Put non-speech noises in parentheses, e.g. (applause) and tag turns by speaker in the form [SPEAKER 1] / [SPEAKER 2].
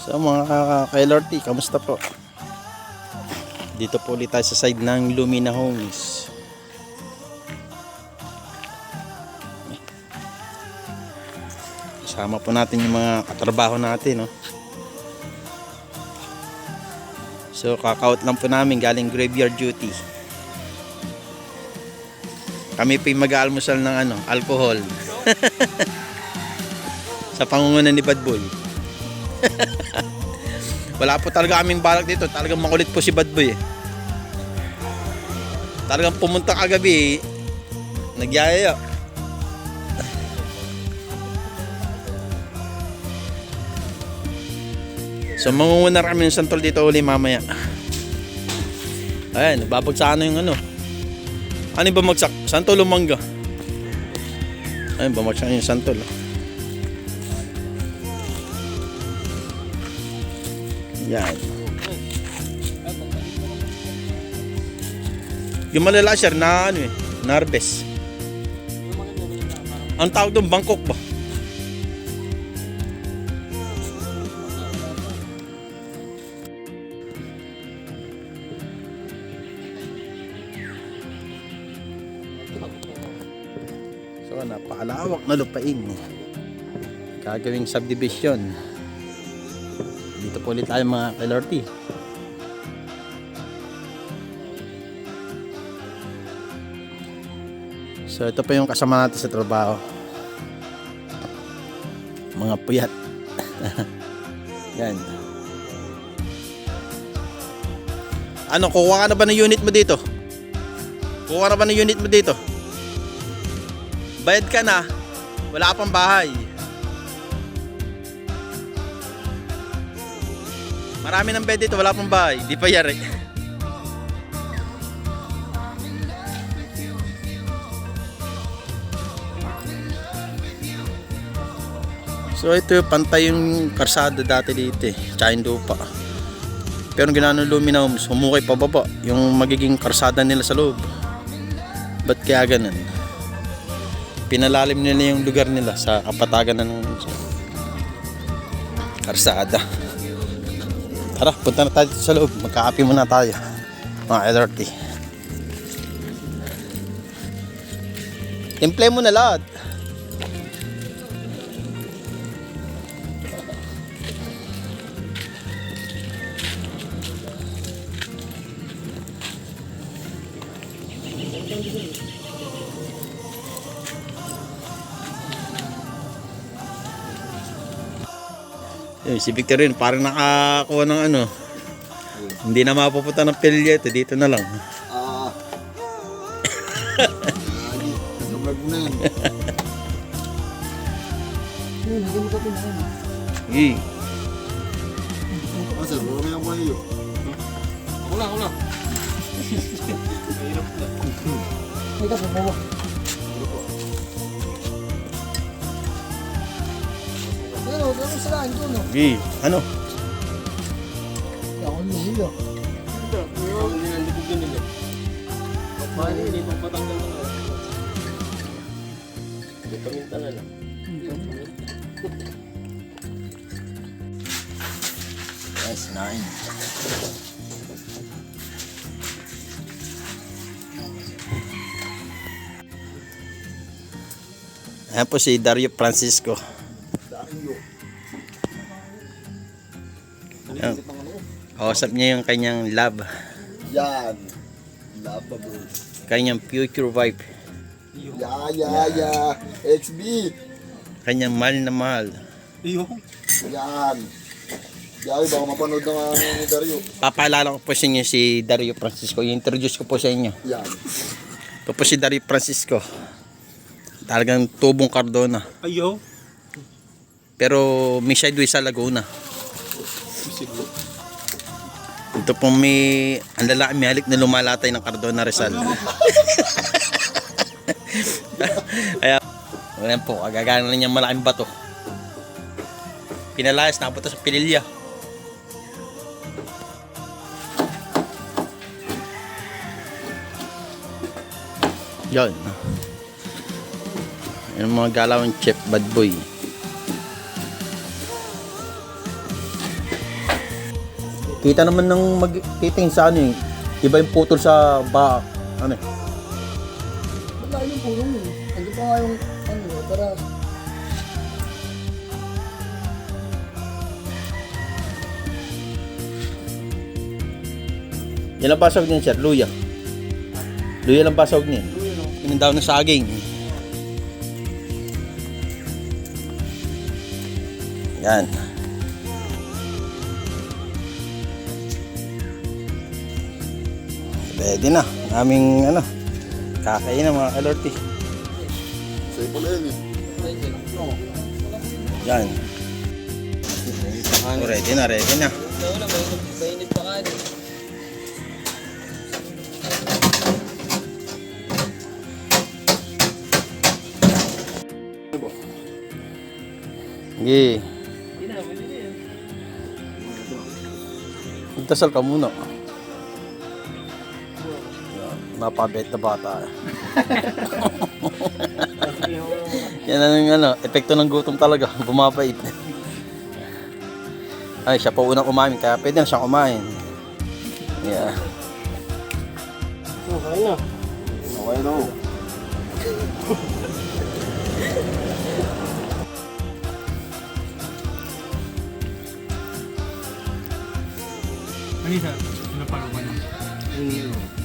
[SPEAKER 1] So mga ka-LRT, kamusta po? Dito po ulit tayo sa side ng Lumina Homes. Kasama po natin yung mga katrabaho natin, no? So, kakaut lang po namin galing graveyard duty. Kami po yung mag-aalmusal ng ano, alcohol. (laughs) sa pangunguna ni Bad Boy. (laughs) Wala po talaga kaming balak dito. Talagang makulit po si Bad Boy eh. Talagang pumunta kagabi eh. Nagyayaya. So mangunguna kami ng santol dito uli mamaya. Ayan, babagsakan na yung ano. Ano yung bumagsak? Santol o mangga? Ayun, bumagsak na yung santol. oh. Yan. Yung malala sir na ano eh, narbes. Ang tawag doon, Bangkok ba? So, napakalawak na lupain. Gagawing subdivision. Dito po ulit tayo mga LRT. So, ito pa yung kasama natin sa trabaho. Mga puyat. (laughs) Yan. Ano, kukuha ka na ba ng unit mo dito? Kukuha ka na ba ng unit mo dito? Bayad ka na. Wala pang bahay. Marami ng bed dito, wala pang bahay. Di pa yari. So ito pantay yung karsada dati dito eh. Tsaka yung. Pero ang ginano luminaw, humukay pababa yung magiging karsada nila sa loob. Ba't kaya ganun? Pinalalim nila yung lugar nila sa kapatagan ng karsada. Tara, punta na tayo sa loob. Magkakapi muna tayo. Mga LRT. Timple mo na lahat. Yun, si Victorine parang nakakuha ng ano. Hindi na mapupunta ng pilya ito. Dito na lang.
[SPEAKER 2] Ah. Nabrag mo na yan.
[SPEAKER 1] Hey.
[SPEAKER 2] Ah, sir, baka may ako iyo.
[SPEAKER 3] Wala, wala.
[SPEAKER 2] Pero, ano sa lahat ko, no?
[SPEAKER 1] Hey. Ano?
[SPEAKER 2] Ako hiyo.
[SPEAKER 3] Hindi na likod yun nila. Paano hindi pang patanggal na lang. Hindi paminta na lang.
[SPEAKER 1] Yes, nine. Ayan po si Dario Francisco. Kausap niya yung kanyang love.
[SPEAKER 2] Yan. Lovable.
[SPEAKER 1] Kanyang future wife.
[SPEAKER 2] Ya, ya, ya. XB.
[SPEAKER 1] Kanyang mahal na mahal.
[SPEAKER 3] Iyo.
[SPEAKER 2] Yan. Yan, baka mapanood na nga ni Dario.
[SPEAKER 1] Papaalala ko po sa inyo si Dario Francisco. I-introduce ko po sa inyo.
[SPEAKER 2] Yan.
[SPEAKER 1] Ito po si Dario Francisco. Talagang tubong Cardona.
[SPEAKER 3] Ayo.
[SPEAKER 1] Pero may sideway sa Laguna.
[SPEAKER 3] Siguro.
[SPEAKER 1] Ito po may ang lalaki may halik na lumalatay ng Cardona Rizal. (laughs) Kaya, ayan po, agagana na niya malaking bato. Pinalayas, napunta sa Pililya. Yan. Yung mga galawang chef bad boy. Kita naman ng magtitingin sa ano eh. Iba yung putol sa ba ano eh.
[SPEAKER 2] Wala yung pulong yun. Ando pa nga yung ano, para
[SPEAKER 1] Yan ang pasok niyan, sir. Luya. Luya lang pasok niyan. Yun ang daw ng saging. Yan. Pwede na. Aming ano, kakain na mga
[SPEAKER 2] ipon na yun eh.
[SPEAKER 1] Yan. Oh, ready na, ready na.
[SPEAKER 3] Mainit, pa kanin.
[SPEAKER 1] Sige.
[SPEAKER 3] Yan.
[SPEAKER 1] Magdasal ka muna. Napabait na bata. (laughs) Yan ang ano, epekto ng gutom talaga. (laughs) Bumabait. Ay, siya pa unang kumain, kaya pwede na siyang kumain. Yeah.
[SPEAKER 3] Okay na.
[SPEAKER 2] Okay no.
[SPEAKER 4] Ano isa? Ano pa ba na?
[SPEAKER 3] Yung yun.